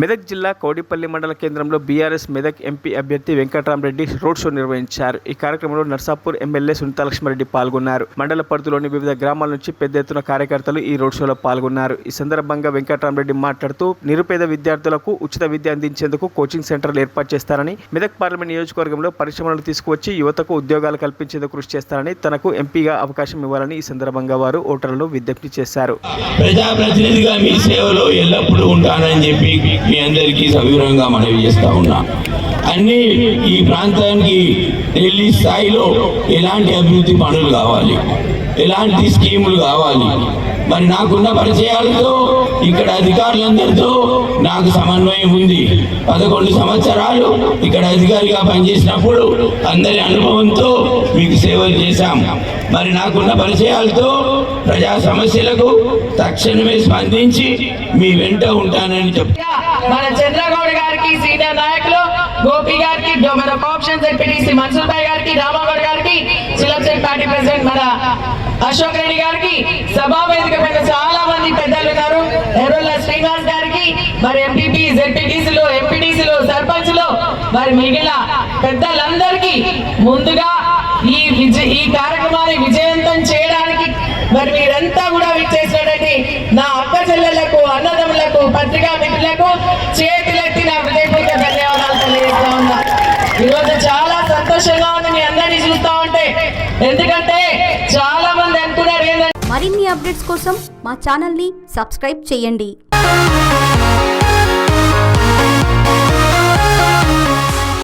మెదక్ జిల్లా కౌడిపల్లి మండల కేంద్రంలో బీఆర్ఎస్ మెదక్ ఎంపీ అభ్యర్థి వెంకటరామరెడ్డి రోడ్ షో నిర్వహించారు. ఈ కార్యక్రమంలో నర్సాపూర్ ఎమ్మెల్యే సునీతాలక్ష్మారెడ్డి పాల్గొన్నారు. మండల పరిధిలోని వివిధ గ్రామాల నుంచి పెద్ద ఎత్తున కార్యకర్తలు ఈ రోడ్ షోలో పాల్గొన్నారు. ఈ సందర్భంగా వెంకటరామరెడ్డి మాట్లాడుతూ నిరుపేద విద్యార్థులకు ఉచిత విద్య అందించేందుకు కోచింగ్ సెంటర్లు ఏర్పాటు చేస్తారని మెదక్ పార్లమెంట్ నియోజకవర్గంలో పరిశ్రమలను తీసుకువచ్చి యువతకు ఉద్యోగాలు కల్పించేందుకు కృషి చేస్తారని తనకు ఎంపీగా అవకాశం ఇవ్వాలని ఈ సందర్భంగా వారు ఓటర్లను విజ్ఞప్తి చేశారు. ప్రజాప్రతినిధిగా మీ సేవలో ఎల్లప్పుడూ ఉంటానని చెప్పి మీ అందరికీ సవివరంగా మనవి చేస్తా ఉన్నా. అన్ని ఈ ప్రాంతానికి ఢిల్లీ స్థాయిలో ఎలాంటి అభివృద్ధి పనులు కావాలి? ఎలాంటి స్కీములు కావాలి? మరి నాకున్న పరిచయాలతో ఇక్కడ అధికారులందరితో నాకు సమన్వయం ఉంది. పదకొండు సంవత్సరాలు ఇక్కడ అధికారిగా పనిచేసినప్పుడు అందరి అనుభవంతో మీకు సేవలు చేశాం. మరి నాకున్న పరిచయాలతో ప్రజా సమస్యలకు తక్షణమే స్పందించి మీ వెంట ఉంటానని చెప్తాను మన చంద్రగౌడ్ గారికి సీనియర్ నాయకులు గోపి గారికి మన జడ్పీటీసీ మన్సూర్ గారికి రామాగౌడ్ ప్రెసిడెంట్ మన అశోక్ రెడ్డి గారికి సభా వేదిక పైన చాలా మంది పెద్దలు ఉన్నారు. ఎర్రొల్ల శ్రీనివాస్ గారికి మరి ఎంపీపీ జెడ్పీటీసీలు ఎంపీటీసీలు సర్పంచ్లు మరి మిగిలిన పెద్దలందరికీ ముందుగా ఈ విజయ ఈ కార్యక్రమాన్ని విజయవంతం చేయడానికి మరి మీరంతా కూడా విచ్చేసినటువంటి నా అక్క చెల్లెళ్ళకు అన్నదమ్ములకు పత్రికా మిత్రులకు చేతులెత్తి నా హృదయపూర్వక ధన్యవాదాలు తెలియజేస్తా ఉన్నా. ఈరోజు చాలా సంతోషంగా ఉంది మీ అందరినీ చూస్తా ఎందుకంటే చాలా మంది అంటున్నారు మరిన్ని అప్డేట్స్ కోసం మా ఛానల్ని సబ్స్క్రైబ్ చేయండి.